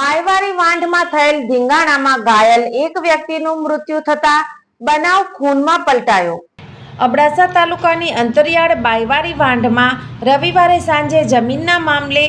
બાયવારી વાંઢમાં થયેલ ધીંગાણામાં ઘાયલ એક વ્યક્તિનું મૃત્યુ થતા બનાવ ખૂનમાં પલટાયો. અબડાસા તાલુકાની અંતરિયાળ બાયવારી વાંઢમાં રવિવારે સાંજે જમીનના મામલે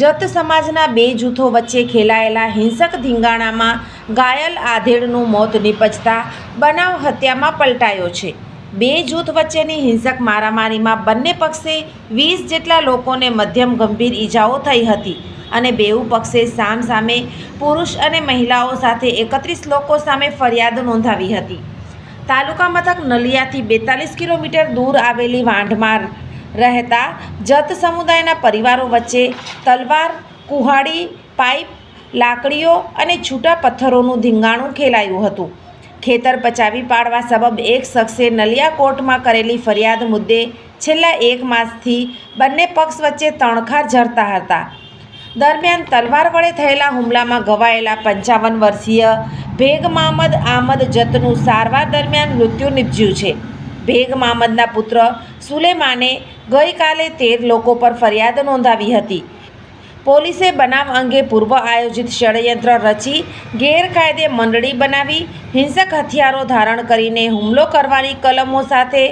જત સમાજના બે જૂથો વચ્ચે ખેલાયેલા હિંસક ધીંગાણામાં ઘાયલ આધેડનું મોત નિપજતા બનાવ હત્યામાં પલટાયો છે. બે જૂથ વચ્ચેની હિંસક મારામારીમાં બંને પક્ષે વીસ જેટલા લોકોને મધ્યમ ગંભીર ઈજાઓ થઈ હતી અને બેઉ પક્ષે સામ સામે પુરુષ અને મહિલાઓ સાથે એકત્રીસ લોકો સામે ફરિયાદ નોંધાવી હતી. તાલુકા મથક નલિયાથી બેતાલીસ કિલોમીટર દૂર આવેલી વાંઢમાં રહેતા જત સમુદાયના પરિવારો વચ્ચે તલવાર, કુહાડી, પાઇપ, લાકડીઓ અને છૂટા પથ્થરોનું ધીંગાણું ખેલાયું હતું. ખેતર પચાવી પાડવા સબબ એક શખ્સે નલિયા કોર્ટમાં કરેલી ફરિયાદ મુદ્દે છેલ્લા એક માસથી બંને પક્ષ વચ્ચે તણખાર ઝરતા હતા. દરમિયાન તલવાર વડે થયેલા હુમલામાં ઘવાયેલા પંચાવન વર્ષીય ભેગ મામદ આમદ જતનું સારવાર દરમિયાન મૃત્યુ નિપજ્યું છે. ભેગ મામદના પુત્ર સુલેમાને ગઈકાલે તેર લોકો પર ફરિયાદ નોંધાવી હતી. પોલીસે બનાવ અંગે પૂર્વ આયોજિત ષડયંત્ર રચી ગેરકાયદે મંડળી બનાવી, હિંસક હથિયારો ધારણ કરીને હુમલો કરવાની કલમો સાથે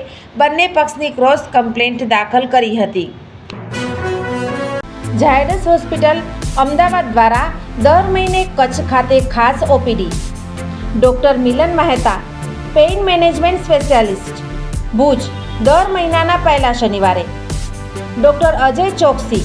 બંને પક્ષની ક્રોસ કમ્પ્લેન્ટ દાખલ કરી હતી. ઝાયડસ હોસ્પિટલ અમદાવાદ દ્વારા દર મહિને કચ્છ ખાતે ખાસ OPD. Doctor Milan Mehta, pain management specialist, Bhuj, દર મહિનાના પહેલા શનિવારે. ડૉક્ટર અજય ચોકસી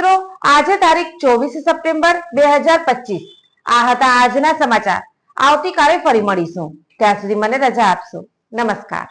મિત્રો, આજે તારીખ ચોવીસ સપ્ટેમ્બર બે હજાર પચીસ. આ હતા આજના સમાચાર. આવતીકાલે ફરી મળીશું. ત્યાં સુધી મને રજા આપશો. નમસ્કાર.